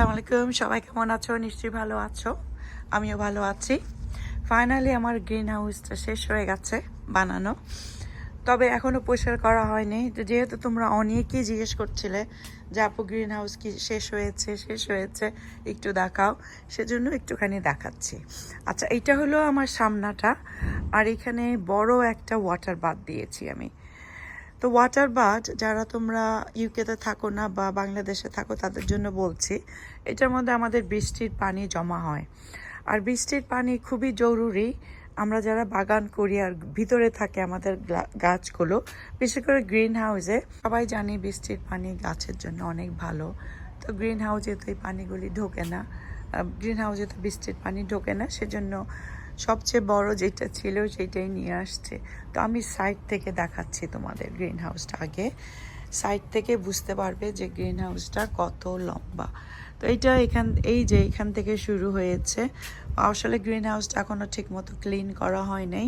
আসসালামু আলাইকুম। সবাই কেমন আছো? নিশ্চয়ই ভালো আছো। আমিও ভালো আছি। ফাইনালি আমার গ্রিন হাউসটা শেষ হয়ে গেছে বানানো। তবে এখনও পরিষ্কার করা হয়নি। যেহেতু তোমরা অনেকেই জিজ্ঞেস করছিলে যে আপু গ্রিন হাউস কি শেষ হয়েছে শেষ হয়েছে, একটু দেখাও। সেজন্য একটুখানি দেখাচ্ছি। আচ্ছা এটা হলো আমার সামনাটা। আর এখানে বড় একটা ওয়াটার বাথ দিয়েছি আমি। তো ওয়াটার বাথ যারা তোমরা ইউকেতে থাকো না বা বাংলাদেশে থাকো, তাদের জন্য বলছি, এটার মধ্যে আমাদের বৃষ্টির পানি জমা হয়। আর বৃষ্টির পানি খুবই জরুরি। আমরা যারা বাগান করি আর ভিতরে থাকে আমাদের গাছগুলো, বিশেষ করে গ্রিন হাউসে সবাই জানি বৃষ্টির পানি গাছের জন্য অনেক ভালো। তো গ্রিন হাউসে তো এই পানিগুলি ঢোকে না। গ্রিন হাউসে তো বৃষ্টির পানি ঢোকে না, সেজন্য সবচেয়ে বড় যেটা ছিল সেটাই নিয়ে আসছে। তো আমি সাইড থেকে দেখাচ্ছি তোমাদের গ্রিন হাউসটা আগে। সাইড থেকে বুঝতে পারবে যে গ্রিন হাউসটা কত লম্বা। তো এইটা এখান, এই যে এখান থেকে শুরু হয়েছে। আসলে গ্রিন হাউসটা এখনও ঠিক মতো ক্লিন করা হয় নাই।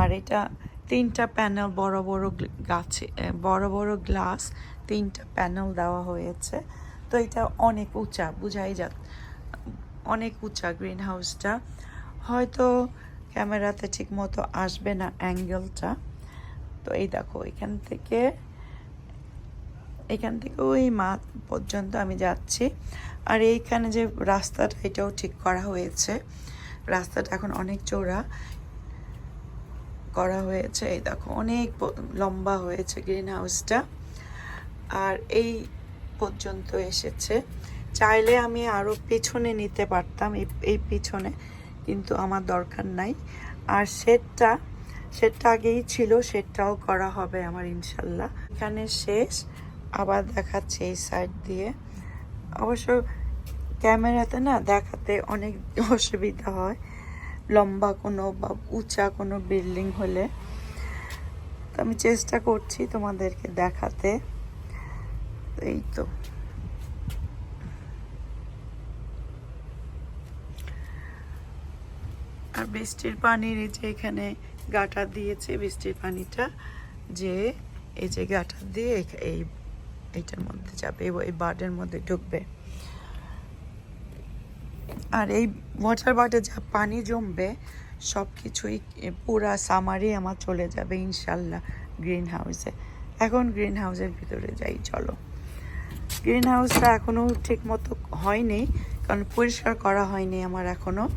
আর এটা তিনটা প্যানেল বড় বড় গাছে বড় বড় গ্লাস তিনটা প্যানেল দেওয়া হয়েছে। তো এটা অনেক উঁচা, বুঝাই যাক অনেক উঁচা গ্রিন হাউসটা হয়তো ক্যামেরাতে ঠিক মতো আসবে না অ্যাঙ্গেলটা। তো এই দেখো, এখান থেকে এখান থেকে ওই মাঠ পর্যন্ত আমি যাচ্ছি। আর এইখানে যে রাস্তাটা, এটাও ঠিক করা হয়েছে। রাস্তাটা এখন অনেক চওড়া করা হয়েছে। এই দেখো, অনেক লম্বা হয়েছে গ্রিন হাউসটা আর এই পর্যন্ত এসেছে। চাইলে আমি আরও পেছনে নিতে পারতাম এই পিছনে। কিন্তু আমার দরকার নাই। আর শেডটা শেডটা আগেই ছিল শেডটাও করা হবে আমার ইনশাল্লাহ। এখানে শেষ, আবার দেখাচ্ছে এই সাইড দিয়ে। অবশ্য ক্যামেরাতে না দেখাতে অনেক অসুবিধা হয়, লম্বা কোনো বা উঁচা কোনো বিল্ডিং হলে। তো আমি চেষ্টা করছি তোমাদেরকে দেখাতে। এই তো। আর বৃষ্টির পানির এই যে এখানে গাটার দিয়েছে, বৃষ্টির পানিটা যে এই যে গাটার দিয়ে এই এইটার মধ্যে যাবে, এই- বার্ডের মধ্যে ঢুকবে। আর এই ওয়াটার বার্ডে যা পানি জমবে সব কিছুই পুরা সামারই আমার চলে যাবে ইনশাল্লাহ গ্রিন হাউসে এখন গ্রিন হাউসের ভিতরে যাই, চলো। গ্রিন হাউসটা এখনও ঠিক মতো হয়নি, কারণ পরিষ্কার করা হয়নি আমার এখনও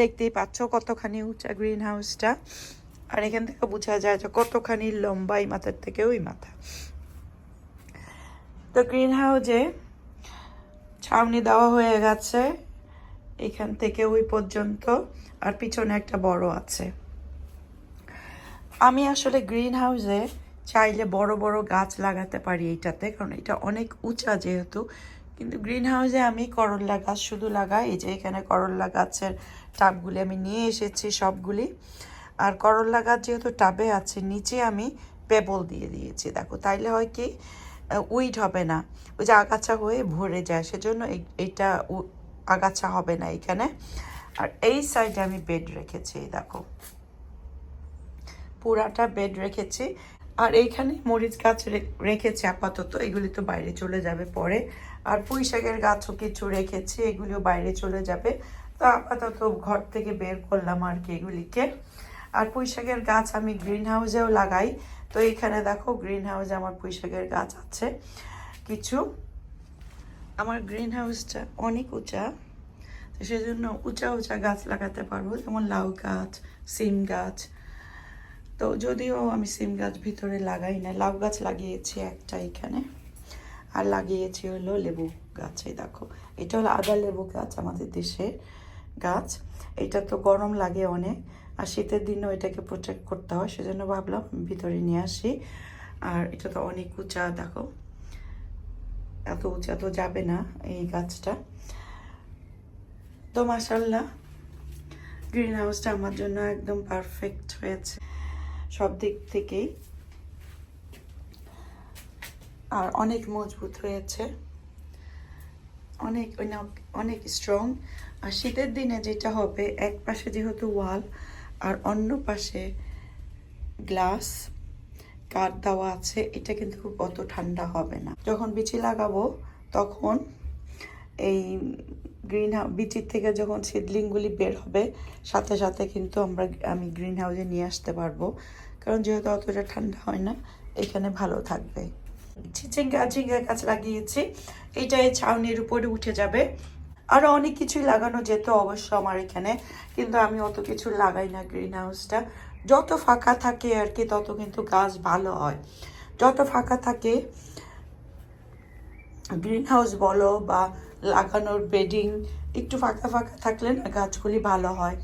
দেখতেই পাচ্ছ কতখানি উঁচা গ্রিন হাউসটা আর এখান থেকে বোঝা যায় যে কতখানি লম্বা এই মাথার থেকে ওই মাথা। তো গ্রিন হাউসে ছাউনি দেওয়া হয়ে গেছে এখান থেকে ওই পর্যন্ত, আর পিছনে একটা বড় আছে। আমি আসলে গ্রিন হাউসে চাইলে বড় বড় গাছ লাগাতে পারি এইটাতে, কারণ এটা অনেক উঁচা যেহেতু। কিন্তু গ্রিন হাউসে আমি করল্লা গাছ শুধু লাগাই, এই যে এখানে করল্লা গাছের টাবগুলি আমি নিয়ে এসেছি সবগুলি। আর করল্লা গাছ যেহেতু টাবে আছে, নিচে আমি পেবল দিয়ে দিয়েছি। দেখো, তাইলে হয় কি উইড হবে না। ওই যে আগাছা হয়ে ভরে যায়, সেজন্য এইটা আগাছা হবে না এখানে। আর এই সাইডে আমি বেড রেখেছি, দেখো। পুরাটা বেড রেখেছি। আর এইখানে মরিচ গাছ রেখেছি আপাতত, এগুলি তো বাইরে চলে যাবে পরে। আর পুঁই শাকের গাছও কিছু রেখেছি, এগুলিও বাইরে চলে যাবে। তো আপাতত ঘর থেকে বের করলাম আর কি এগুলিকে। আর পুঁই শাকের গাছ আমি গ্রিন হাউসেও লাগাই। তো এইখানে দেখো, গ্রিন হাউসে আমার পুঁই শাকের গাছ আছে কিছু। আমার গ্রিন হাউসটা অনেক উঁচা, তো সেজন্য উঁচা উঁচা গাছ লাগাতে পারব। যেমন লাউ গাছ, সিম গাছ তো যদিও আমি সিম গাছ ভিতরে লাগাই না লাউ গাছ লাগিয়েছি একটা এখানে। আর লাগিয়েছি হলো লেবু গাছ দেখো। এটা হলো আদা লেবু গাছ, আমাদের দেশে গাছ। এটা তো গরম লাগে অনেক, আর শীতের দিনও এটাকে প্রোটেক্ট করতে হয়, সেজন্য ভাবলাম ভিতরে নিয়ে আসি। আর এটা তো অনেক উঁচা, দেখো। এত উঁচা তো যাবে না এই গাছটা। তো মাসাল্লাহ গ্রিন হাউসটা আমার জন্য একদম পারফেক্ট হয়েছে। সব দিক থেকেই। আর অনেক মজবুত হয়েছে। অনেক, অনেক- স্ট্রং আর শীতের দিনে যেটা হবে, এক পাশে যেহেতু ওয়াল, আর অন্য পাশে গ্লাস, কাঠ দেওয়া আছে, এটা কিন্তু খুব অত ঠান্ডা হবে না। যখন বিচি লাগাবো, তখন এই গ্রিন বিচির থেকে যখন সিডলিংগুলি বের হবে, সাথে সাথে কিন্তু আমরা, আমি গ্রিন হাউসে নিয়ে আসতে পারব। কারণ যেহেতু অতটা ঠান্ডা হয় না, এখানে ভালো থাকবে। ঝিঝিঙ্গা ঝিঙ্গা গাছ লাগিয়েছি। এটা এই ছাউনির উপরে উঠে যাবে। আরও অনেক কিছুই লাগানো যেত অবশ্য আমার এখানে, কিন্তু আমি অত কিছু লাগাই না গ্রিন হাউসটা যত ফাঁকা থাকে আর কি, তত কিন্তু গাছ ভালো হয়। যত ফাঁকা থাকে গ্রিন হাউস বলো বা লাগানোর বেডিং একটু ফাঁকা ফাঁকা থাকলে না গাছগুলি ভালো হয়।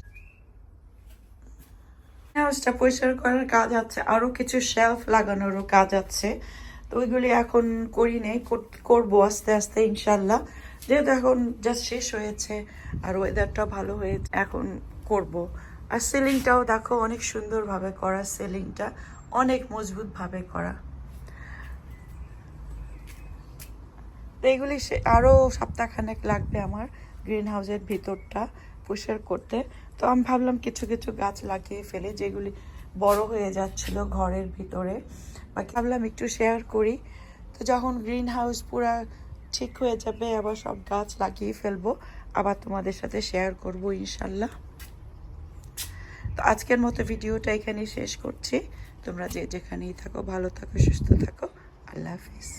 হাউসটা পরিষ্কার করার কাজ আছে, আরও কিছু শেলফ লাগানোরও কাজ আছে। তো ওইগুলি এখন করি নেই, কর- করব আস্তে আস্তে ইনশাল্লাহ যেহেতু এখন জাস্ট শেষ হয়েছে আর ওয়েদারটা ভালো হয়েছে, এখন করব। আর সিলিংটাও দেখো অনেক সুন্দরভাবে করা সিলিংটা অনেক মজবুতভাবে করা। তো এগুলি আরও সপ্তাহখানেক লাগবে আমার গ্রিন হাউসের ভিতরটা পরিষ্কার করতে। তো আমি ভাবলাম কিছু কিছু গাছ লাগিয়ে ফেলে যেগুলি বড় হয়ে যাচ্ছিল ঘরের ভিতরে। বাকি ভাবলাম একটু শেয়ার করি। তো যখন গ্রিন হাউস পুরা ঠিক হয়ে যাবে, আবার সব গাছ লাগিয়ে ফেলব, আবার তোমাদের সাথে শেয়ার করব ইনশাল্লাহ। তো আজকের মতো ভিডিওটা এখানেই শেষ করছি। তোমরা যে যেখানেই থাকো, ভালো থাকো, সুস্থ থাকো। আল্লাহ হাফিজ।